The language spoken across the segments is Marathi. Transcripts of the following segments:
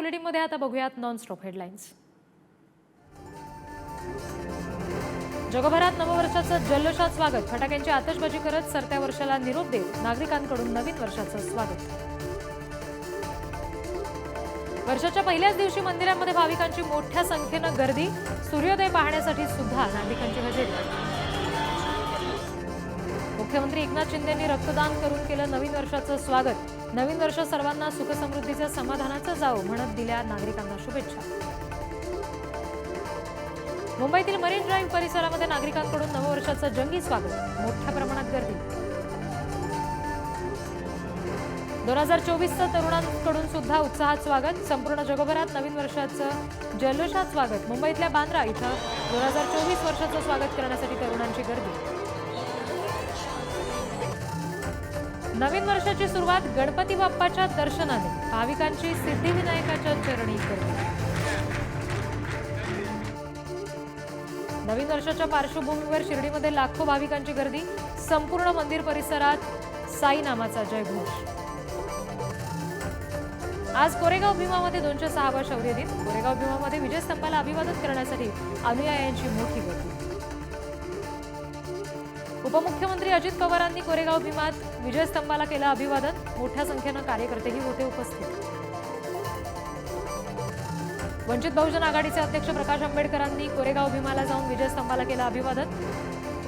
बुलेटिनमध्ये आता बघूयात नॉनस्टॉप हेडलाईन्स जगभरात नववर्षाचं जल्लोषात स्वागत. फटाक्यांची आतषबाजी करत सरत्या वर्षाला निरोप देत नागरिकांकडून नवीन वर्षाचं स्वागत. वर्षाच्या पहिल्याच दिवशी मंदिरांमध्ये भाविकांची मोठ्या संख्येनं गर्दी. सूर्योदय पाहण्यासाठी सुद्धा नागरिकांची हजेरी. मुख्यमंत्री एकनाथ शिंदेंनी रक्तदान करून केलं नवीन वर्षाचं स्वागत. नवीन वर्ष सर्वांना सुखसमृद्धीचं समाधानाचं जावो म्हणत दिल्या नागरिकांना शुभेच्छा. मुंबईतील मरीन ड्राईव्ह परिसरामध्ये नागरिकांकडून नववर्षाचं जंगी स्वागत. मोठ्या प्रमाणात गर्दी. दोन हजार चोवीसचं तरुणांकडून सुद्धा उत्साहात स्वागत. संपूर्ण जगभरात नवीन वर्षाचं जल्लोषात स्वागत. मुंबईतल्या बांद्रा इथं दोन हजार चोवीस वर्षाचं स्वागत करण्यासाठी तरुणांची गर्दी. नवीन वर्षाची सुरुवात गणपती बाप्पाच्या दर्शनाने. भाविकांची सिद्धिविनायकाच्या चरणी करते नवीन वर्षाच्या पार्श्वभूमीवर शिर्डीमध्ये लाखो भाविकांची गर्दी. संपूर्ण मंदिर परिसरात साई नामाचा जयघोष. आज कोरेगाव भीमामध्ये दोनशे सहावा शौर्य दिन कोरेगाव भीमामध्ये विजयस्तंभाला अभिवादन करण्यासाठी अनुयायांची मोठी गर्दी. उपमुख्यमंत्री अजित पवारांनी कोरेगाव भीमात विजयस्तंभाला केलं अभिवादन. मोठ्या संख्येनं कार्यकर्तेही होते उपस्थित. वंचित बहुजन आघाडीचे अध्यक्ष प्रकाश आंबेडकरांनी कोरेगाव भीमाला जाऊन विजयस्तंभाला केलं अभिवादन.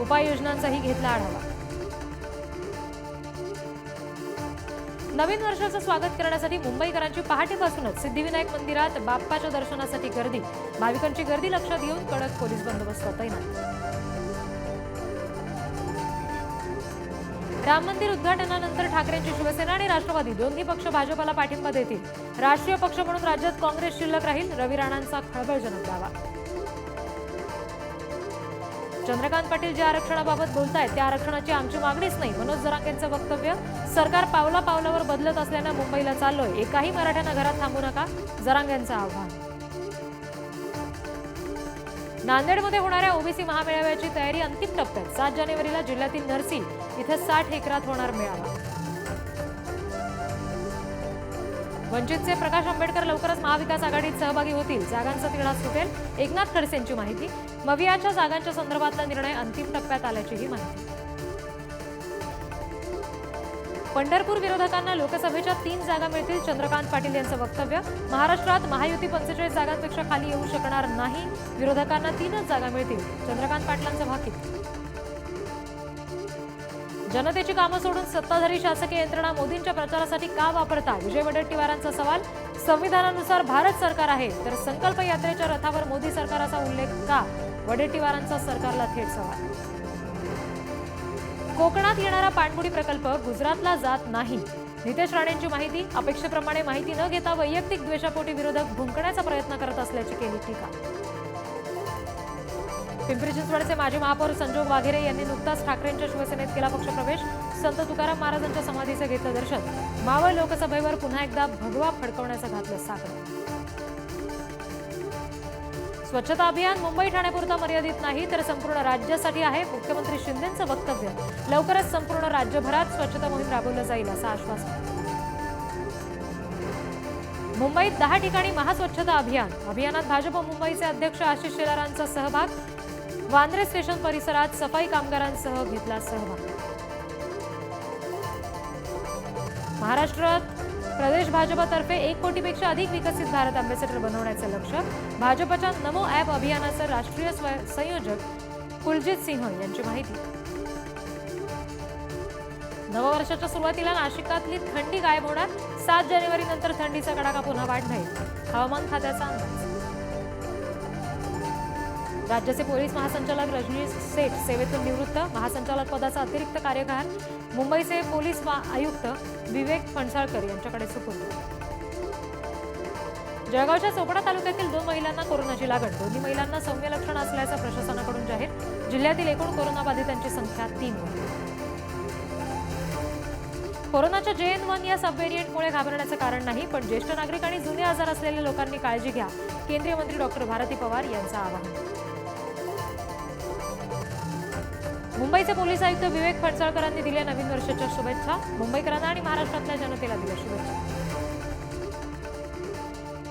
उपाययोजनांचाही घेतला आढावा. नवीन वर्षाचं स्वागत करण्यासाठी मुंबईकरांची पहाटेपासूनच सिद्धिविनायक मंदिरात बाप्पाच्या दर्शनासाठी गर्दी. भाविकांची गर्दी लक्षात घेऊन कडक पोलीस बंदोबस्त तैनात. राम मंदिर उद्घाटनानंतर ठाकरेंची शिवसेना आणि राष्ट्रवादी दोन्ही पक्ष भाजपला पाठिंबा देतील. राष्ट्रीय पक्ष म्हणून राज्यात काँग्रेस शिल्लक राहील. रवी राणांचा खळबळजनक दावा. चंद्रकांत पाटील ज्या आरक्षणाबाबत बोलतायत त्या आरक्षणाची आमची मागणीच नाही. मनोज जरांगेंचं वक्तव्य सरकार पावला पावलावर बदलत असल्यानं मुंबईला चाललोय. एकाही मराठ्यांना घरात थांबू नका जरांगेंचं आव्हान. नांदेडमध्ये होणाऱ्या ओबीसी महामेळाव्याची तयारी अंतिम टप्प्यात. सात जानेवारीला जिल्ह्यातील नरसी इथं साठ एकरात होणार मेळावा. वंचितचे प्रकाश आंबेडकर लवकरच महाविकास आघाडीत सहभागी होतील. जागांचा तिढा सुटेल. एकनाथ खडसेंची माहिती. मवियाच्या जागांच्या संदर्भातला निर्णय अंतिम टप्प्यात आल्याचीही माहिती. पंढरपूर विरोधकांना लोकसभेच्या तीन जागा मिळतील. चंद्रकांत पाटील यांचं वक्तव्य महाराष्ट्रात महायुती पंचेचाळीस जागांपेक्षा खाली येऊ शकणार नाही. विरोधकांना तीनच जागा मिळतील. चंद्रकांत पाटलांचं भाकीत. जनतेची कामं सोडून सत्ताधारी शासकीय यंत्रणा मोदींच्या प्रचारासाठी का वापरता? विजय वडेट्टीवारांचा सवाल संविधानानुसार भारत सरकार आहे तर संकल्प यात्रेच्या रथावर मोदी सरकाराचा उल्लेख का? वडेट्टीवारांचा सरकारला थेट सवाल. कोकणात येणारा पाणबुडी प्रकल्प गुजरातला जात नाही. नितेश राणेंची माहिती अपेक्षेप्रमाणे माहिती न घेता वैयक्तिक द्वेषापोटी विरोधक भुंकण्याचा प्रयत्न करत असल्याची केली टीका. पिंपरी चिंचवडचे माजी महापौर संजोग वाघेरे यांनी नुकताच ठाकरेंच्या शिवसेनेत केला पक्षप्रवेश. संत तुकाराम महाराजांच्या समाधीचं घेतलं दर्शन. मावळ लोकसभेवर पुन्हा एकदा भगवा फडकवण्याचं घातलं साकडं स्वच्छता अभियान मुंबई ठाण्यापुरता मर्यादित नाही तर संपूर्ण राज्यासाठी आहे. मुख्यमंत्री शिंदेचं वक्तव्य लवकरच संपूर्ण राज्यभरात स्वच्छता मोहीम राबवलं जाईल असं आश्वासन. मुंबईत दहा ठिकाणी महास्वच्छता अभियान. अभियानात भाजप मुंबईचे अध्यक्ष आशिष शेलारांचा सहभाग. वांद्रे स्टेशन परिसरात सफाई कामगारांसह घेतला सहभाग. महाराष्ट्रात प्रदेश भाजपतर्फे एक कोटीपेक्षा अधिक विकसित भारत अँबेसेडर बनवण्याचं लक्ष भाजपच्या नमो ॲप अभियानाचं राष्ट्रीय संयोजक कुलजित सिंह यांची माहिती. नववर्षाच्या सुरुवातीला नाशिकातली थंडी गायब होणार. सात जानेवारी नंतर थंडीचा कडाका पुन्हा वाढणार. हवामान खात्याचा अंदाज. राज्याचे पोलीस महासंचालक रजनीश सेठ सेवेतून निवृत्त महासंचालक पदाचा अतिरिक्त कार्यभार मुंबईचे पोलीस आयुक्त विवेक फणसाळकर यांच्याकडे सुपूर्द जळगावच्या चोपडा तालुक्यातील दोन महिलांना कोरोनाची लागण. दोन्ही महिलांना सौम्य लक्षण असल्याचं प्रशासनाकडून जाहीर. जिल्ह्यातील एकूण कोरोनाबाधितांची संख्या तीन कोरोनाच्या जे एन वन या सब व्हेरियंटमुळे घाबरण्याचं कारण नाही पण ज्येष्ठ नागरिक आणि जुने आजार असलेल्या लोकांनी काळजी घ्या केंद्रीय मंत्री डॉक्टर भारती पवार यांचं आवाहन. मुंबईचे पोलीस आयुक्त विवेक फडसळकरांनी दिल्या नवीन वर्षाच्या शुभेच्छा. मुंबईकरांना आणि महाराष्ट्रातल्या जनतेला दिल्या शुभेच्छा.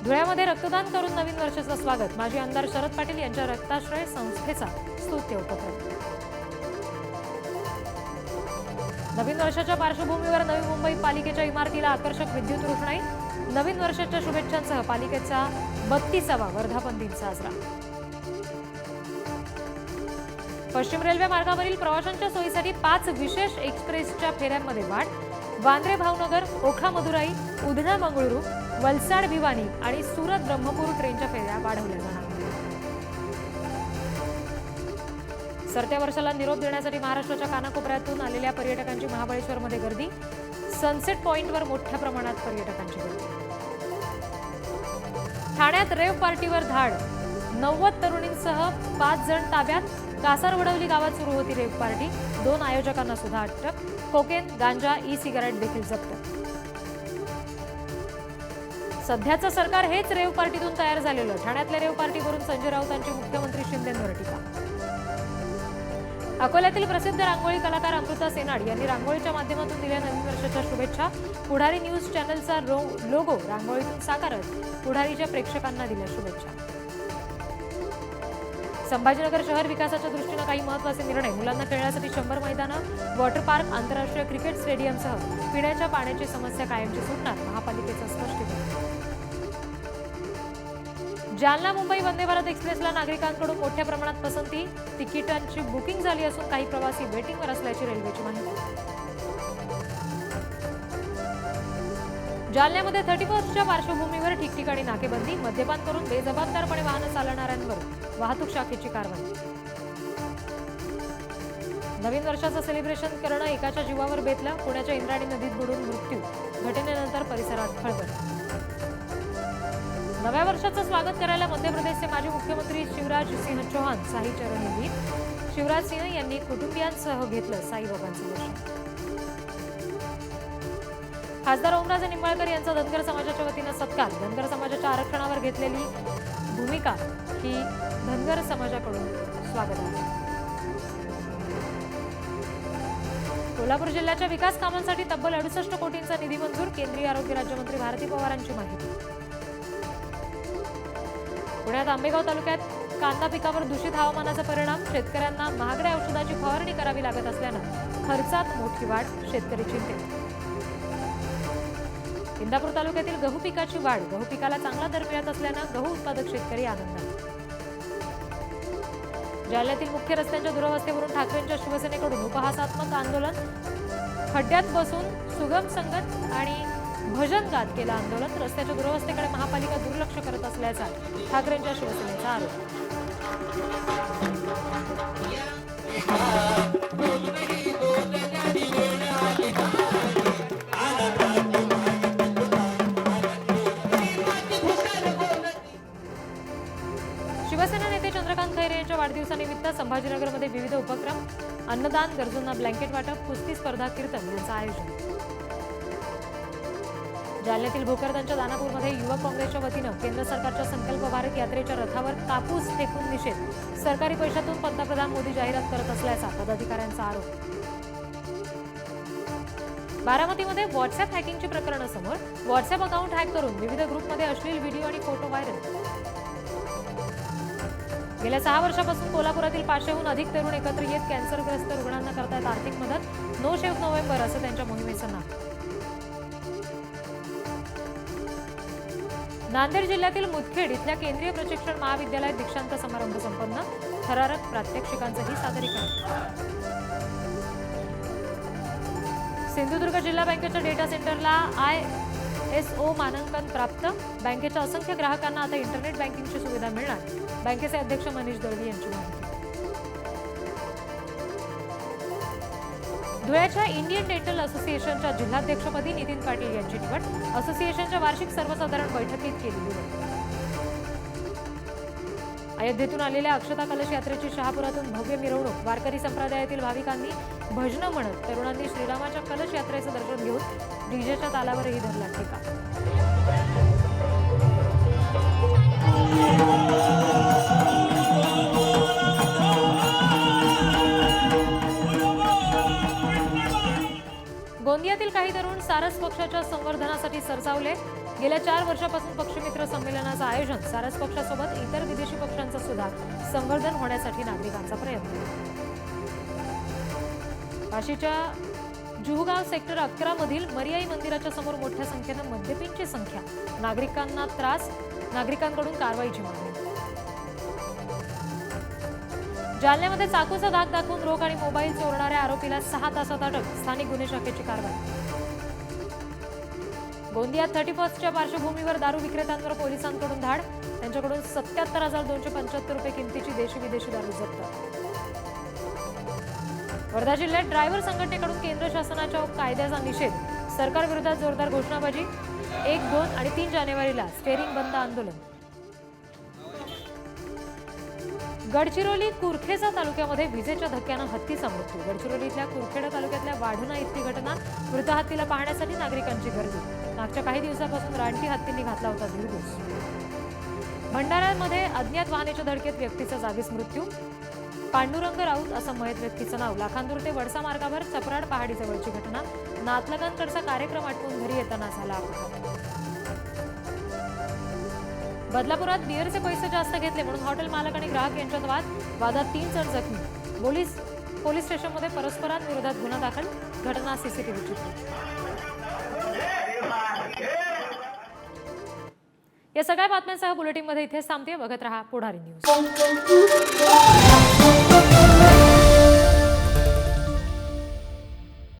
धुळ्यामध्ये रक्तदान करून नवीन वर्षाचं स्वागत. माजी आमदार शरद पाटील यांच्या रक्ताश्रय संस्थेचा स्तुत्य उपक्रम. नवीन वर्षाच्या पार्श्वभूमीवर नवी मुंबई पालिकेच्या इमारतीला आकर्षक विद्युत रोषणाई. नवीन वर्षाच्या शुभेच्छांसह पालिकेचा बत्तीसावा वर्धापन दिन साजरा. पश्चिम रेल्वे मार्गावरील प्रवाशांच्या सोयीसाठी पाच विशेष एक्सप्रेसच्या फेऱ्यांमध्ये वाढ वांद्रे भावनगर ओखा मदुराई उधना मंगळुरू वलसाड भिवानी आणि सुरत ब्रह्मपूर ट्रेनच्या फेऱ्या वाढवल्या जाणार सरत्या वर्षाला निरोप देण्यासाठी महाराष्ट्राच्या कानाकोपऱ्यातून आलेल्या पर्यटकांची महाबळेश्वरमध्ये गर्दी सनसेट पॉईंटवर मोठ्या प्रमाणात पर्यटकांची गर्दी. ठाण्यात रेव पार्टीवर धाड नव्वद तरुणींसह पाच जण ताब्यात कासारवडवली गावात सुरू होती रेव पार्टी. दोन आयोजकांना सुद्धा अटक. कोकेन गांजा ई सिगारेट देखील जप्त. सध्याचं सरकार हेच रेव पार्टीतून तयार झालेलं. ठाण्यातल्या रेव पार्टीवरून संजय राऊतांची मुख्यमंत्री शिंदेंवर टीका अकोल्यातील प्रसिद्ध रांगोळी कलाकार अमृता सेनाड यांनी रांगोळीच्या माध्यमातून दिल्या नवीन वर्षाच्या शुभेच्छा. पुढारी न्यूज चॅनलचा रो- लोगो रांगोळीतून साकारत पुढारीच्या प्रेक्षकांना दिल्या शुभेच्छा. संभाजीनगर शहर विकासाच्या दृष्टीनं काही महत्त्वाचे निर्णय. मुलांना खेळण्यासाठी शंभर मैदानं वॉटर पार्क आंतरराष्ट्रीय क्रिकेट स्टेडियमसह पिण्याच्या पाण्याची समस्या कायमची सुटणार महापालिकेचं स्पष्टीकरण. जालना मुंबई वंदे भारत एक्सप्रेसला नागरिकांकडून मोठ्या प्रमाणात पसंती. तिकिटांची बुकिंग झाली असून काही प्रवासी वेटिंगवर असल्याची रेल्वेची माहिती. जालन्यामध्ये थर्टी फर्स्टच्या पार्श्वभूमीवर ठिकठिकाणी नाकेबंदी मद्यपान करून बेजबाबदारपणे वाहनं चालवणाऱ्यांवर वाहतूक शाखेची कारवाई. नवीन वर्षाचं सेलिब्रेशन करणं एकाच्या जीवावर बेतलं पुण्याच्या इंद्राणी नदीत बुडून मृत्यू घटनेनंतर परिसरात खळबळ. नव्या वर्षाचं स्वागत करायला मध्य प्रदेशचे माजी मुख्यमंत्री शिवराज सिंह चौहान साई चरण शिवराज सिंह यांनी कुटुंबियांसह घेतलं साईबाबांचं दर्शन. खासदार ओमराजे निंबाळकर यांचा धनगर समाजाच्या वतीनं सत्कार. धनगर समाजाच्या आरक्षणावर घेतलेली भूमिका ही धनगर समाजाकडून स्वागत आहे. कोल्हापूर जिल्ह्याच्या विकास कामांसाठी तब्बल अडुसष्ट कोटींचा निधी मंजूर केंद्रीय आरोग्य राज्यमंत्री भारती पवारांची माहिती. पुण्यात आंबेगाव तालुक्यात कांदा पिकावर दूषित हवामानाचा परिणाम शेतकऱ्यांना महागड्या औषधाची फवारणी करावी लागत असल्यानं खर्चात मोठी वाढ शेतकरी चिंतेत. इंदापूर तालुक्यातील गहू पिकाची वाढ गहू पिकाला चांगला दर मिळत असल्यानं गहू उत्पादक शेतकरी आनंदात जालन्यातील मुख्य रस्त्यांच्या दुरावस्थेवरून ठाकरेंच्या शिवसेनेकडून उपहासात्मक आंदोलन खड्ड्यात बसून सुगम संगत आणि भजन गात केलं आंदोलन रस्त्याच्या दुरावस्थेकडे महापालिका दुर्लक्ष करत असल्याचा ठाकरेंच्या शिवसेनेचा आरोप. खैरे यांच्या वाढदिवसानिमित्त संभाजीनगरमध्ये विविध उपक्रम अन्नदान गरजूंना ब्लँकेट वाटप कुस्ती स्पर्धा कीर्तन यांचं आयोजन. जालन्यातील भोकरदांच्या दानापूरमध्ये युवक काँग्रेसच्या वतीनं केंद्र सरकारच्या संकल्प भारत यात्रेच्या रथावर कापूस फेकून निषेध. सरकारी पैशातून पंतप्रधान मोदी जाहिरात करत असल्याचा पदाधिकाऱ्यांचा आरोप. बारामतीमध्ये व्हॉट्सअप हॅकिंगची प्रकरणं समोर व्हॉट्सअप अकाउंट हॅक करून विविध ग्रुपमध्ये अश्लील व्हिडिओ आणि फोटो व्हायरल. गेल्या सहा वर्षापासून कोल्हापुरातील पाचशेहून अधिक तरुण एकत्र येत कॅन्सरग्रस्त रुग्णांना करतायत आर्थिक मदत. नो शेव नोव्हेंबर असं त्यांच्या मोहिमेचं नाव. नांदेड जिल्ह्यातील मुदखेड इथल्या केंद्रीय प्रशिक्षण महाविद्यालयात दीक्षांत समारंभ संपन्न. थरारक प्रात्यक्षिकांचंही सादरीकरण. सिंधुदुर्ग जिल्हा बँकेच्या डेटा सेंटरला आय एस ओ मानांकन प्राप्त. बँकेच्या असंख्य ग्राहकांना आता इंटरनेट बँकिंगची सुविधा मिळणार. बँकेचे अध्यक्ष मनीष दळवी यांची माहिती. धुळ्याच्या इंडियन डेंटल असोसिएशनच्या जिल्हाध्यक्षपदी नितीन पाटील यांची निवड. असोसिएशनच्या वार्षिक सर्वसाधारण बैठकीत केली अयोध्येतून आलेल्या अक्षता कलश यात्रेची शहापुरातून भव्य मिरवणूक. वारकरी संप्रदायातील भाविकांनी भजनं म्हणत तरुणांनी श्रीरामाच्या कलश यात्रेचं दर्शन घेऊन डीजेच्या तालावरही धरला ठेका गोंदियातील काही तरुण सारस पक्षाच्या संवर्धनासाठी सरसावले. गेल्या चार वर्षापासून पक्षमित्र संमेलनाचं आयोजन सारस पक्षासोबत इतर विदेशी पक्षांचं सुद्धा संवर्धन होण्यासाठी नागरिकांचा प्रयत्न. काशीच्या जुहगाव सेक्टर अकरा मधील मरियाई मंदिराच्या समोर मोठ्या संख्येनं मद्यपींची संख्या. नागरिकांना त्रास नागरिकांकडून कारवाईची मागणी जालन्यामध्ये चाकूचा धाक दाखवून रोख आणि मोबाईल चोरणाऱ्या आरोपीला सहा तासात अटक. स्थानिक गुन्हे शाखेची कारवाई. गोंदियात थर्टी फर्स्टच्या पार्श्वभूमीवर दारू विक्रेत्यांवर पोलिसांकडून धाड. त्यांच्याकडून सत्याहत्तर हजार दोनशे पंच्याहत्तर रुपये किमतीची देशी विदेशी दारू जप्त. वर्धा जिल्ह्यात ड्रायव्हर संघटनेकडून केंद्र शासनाच्या कायद्याचा निषेध. सरकारविरोधात जोरदार घोषणाबाजी. एक दोन आणि तीन जानेवारीला स्टेरिंग बंद आंदोलन. गडचिरोली कुरखेजा तालुक्यामध्ये विजेच्या धक्क्यानं हत्तीचा मृत्यू गडचिरोलीतल्या कुरखेडा तालुक्यातल्या वाढुणा इथली घटना मृत हत्तीला पाहण्यासाठी नागरिकांची गर्दी. मागच्या काही दिवसापासून रानटी हत्तींनी घातला होता धुडगूस भंडाऱ्यामध्ये अज्ञात वाहनाच्या धडकेत व्यक्तीचा जागीच मृत्यू. पांडुरंग राऊत असं मयत व्यक्तीचं नाव. लाखांदूर ते वडसा मार्गावर चपराड पहाडीजवळची घटना. नातलगांकडचा कार्यक्रम आटपून घरी येताना झाला बदलापुरात बिअरचे पैसे जास्त घेतले म्हणून हॉटेल मालक आणि ग्राहक यांच्यात वाद. वादात तीन जण जखमी. पोलीस पोलीस स्टेशनमध्ये परस्परांविरोधात गुन्हा दाखल. घटना सीसीटीव्ही चित्रित या सगळ्या बातम्यांसह बुलेटिनमध्ये इथेच थांबते. बघत रहा पुढारी न्यूज.